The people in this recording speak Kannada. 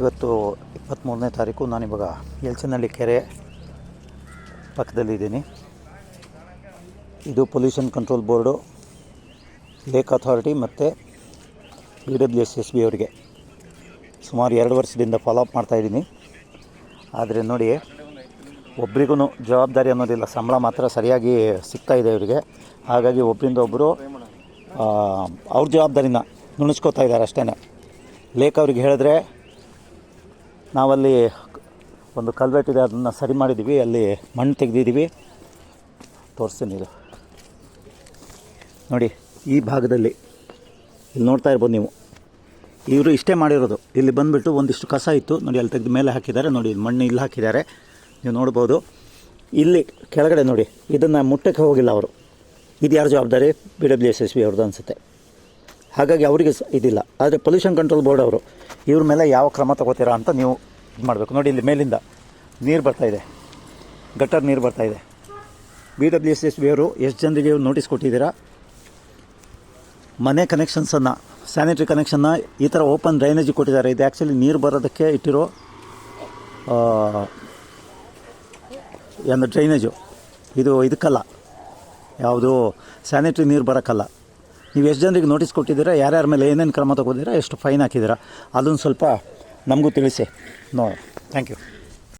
ಇವತ್ತು ಇಪ್ಪತ್ತ್ಮೂರನೇ ತಾರೀಕು ನಾನಿವಾಗ ಎಲ್ಚನಹಳ್ಳಿ ಕೆರೆ ಪಕ್ಕದಲ್ಲಿದ್ದೀನಿ. ಇದು pollution control board lake authority ಮತ್ತು P W S S B ಅವರಿಗೆ. ಸುಮಾರು ಎರಡು ವರ್ಷದಿಂದ ಫಾಲೋ ಅಪ್ ಮಾಡ್ತಾಯಿದ್ದೀನಿ ಆದರೆ ನೋಡಿ ಒಬ್ರಿಗೂ ಜವಾಬ್ದಾರಿ ಅನ್ನೋದಿಲ್ಲ. ಸಂಬಳ ಮಾತ್ರ ಸರಿಯಾಗಿ ಸಿಗ್ತಾ ಇದೆ ಇವರಿಗೆ. ಹಾಗಾಗಿ ಒಬ್ಬರಿಂದ ಒಬ್ಬರು ಅವ್ರ ಜವಾಬ್ದಾರಿನ ನುಣಿಸ್ಕೋತಾ ಇದ್ದಾರೆ ಅಷ್ಟೇ ಲೇಕ್ ಅವ್ರಿಗೆ ಹೇಳಿದ್ರೆ ನಾವಲ್ಲಿ ಒಂದು ಕಲ್ವೆಟ್ ಇದೆ, ಅದನ್ನು ಸರಿ ಮಾಡಿದ್ದೀವಿ ಅಲ್ಲಿ ಮಣ್ಣು ತೆಗೆದಿದ್ದೀವಿ ತೋರಿಸ್ತೀನಿ ಇದು. ನೋಡಿ, ಈ ಭಾಗದಲ್ಲಿ ಇಲ್ಲಿ ನೋಡ್ತಾ ಇರ್ಬೋದು ನೀವು. ಇವರು ಇಷ್ಟೇ ಮಾಡಿರೋದು. ಇಲ್ಲಿ ಬಂದುಬಿಟ್ಟು ಒಂದಿಷ್ಟು ಕಸ ಇತ್ತು. ನೋಡಿ, ಅಲ್ಲಿ ತೆಗೆದು ಮೇಲೆ ಹಾಕಿದ್ದಾರೆ. ನೋಡಿ ಮಣ್ಣು ಇಲ್ಲಿ ಹಾಕಿದ್ದಾರೆ. ನೀವು ನೋಡ್ಬೋದು. ಇಲ್ಲಿ ಕೆಳಗಡೆ ನೋಡಿ, ಇದನ್ನು ಮುಟ್ಟಕ್ಕೆ ಹೋಗಿಲ್ಲ ಅವರು. ಇದು ಯಾರ ಜವಾಬ್ದಾರಿ? B W S S B ಅವ್ರದ್ದು ಅನಿಸುತ್ತೆ. ಹಾಗಾಗಿ ಅವರಿಗೆ ಇದಿಲ್ಲ. ಆದರೆ ಪೊಲ್ಯೂಷನ್ ಕಂಟ್ರೋಲ್ ಬೋರ್ಡ್ ಅವರು ಇವ್ರ ಮೇಲೆ ಯಾವ ಕ್ರಮ ತಗೋತೀರಾ ಅಂತ ನೀವು ಇದು ಮಾಡಬೇಕು. ನೋಡಿ ಇಲ್ಲಿ ಮೇಲಿಂದ ನೀರು ಬರ್ತಾ ಇದೆ. ಗಟ್ಟರ್ ನೀರು ಬರ್ತಾ ಇದೆ. B W S S B ಅವರು ಎಷ್ಟು ಜನರಿಗೆ ನೋಟಿಸ್ ಕೊಟ್ಟಿದ್ದೀರಾ? ಮನೆ ಕನೆಕ್ಷನ್ಸನ್ನು ಸ್ಯಾನಿಟ್ರಿ ಕನೆಕ್ಷನ್ನ ಈ ಥರ ಓಪನ್ ಡ್ರೈನೇಜ್ ಕೊಟ್ಟಿದ್ದಾರೆ. ಇದು ಆ್ಯಕ್ಚುಲಿ ನೀರು ಬರೋದಕ್ಕೆ ಇಟ್ಟಿರೋ ಏನು ಡ್ರೈನೇಜು ಇದು ಇದಕ್ಕಲ್ಲ. ಯಾವುದು ಸ್ಯಾನಿಟ್ರಿ ನೀರು ಬರೋಕ್ಕಲ್ಲ. ನೀವು ಎಷ್ಟು ಜನರಿಗೆ ನೋಟಿಸ್ ಕೊಟ್ಟಿದ್ದೀರಾ, ಯಾರ್ಯಾರ ಮೇಲೆ ಏನೇನು ಕ್ರಮ ತಗೋತೀರಾ ಎಷ್ಟು ಫೈನ್ ಹಾಕಿದ್ದೀರಾ ಅದನ್ನು ಸ್ವಲ್ಪ ನಮಗೂ ತಿಳಿಸಿ. No thank you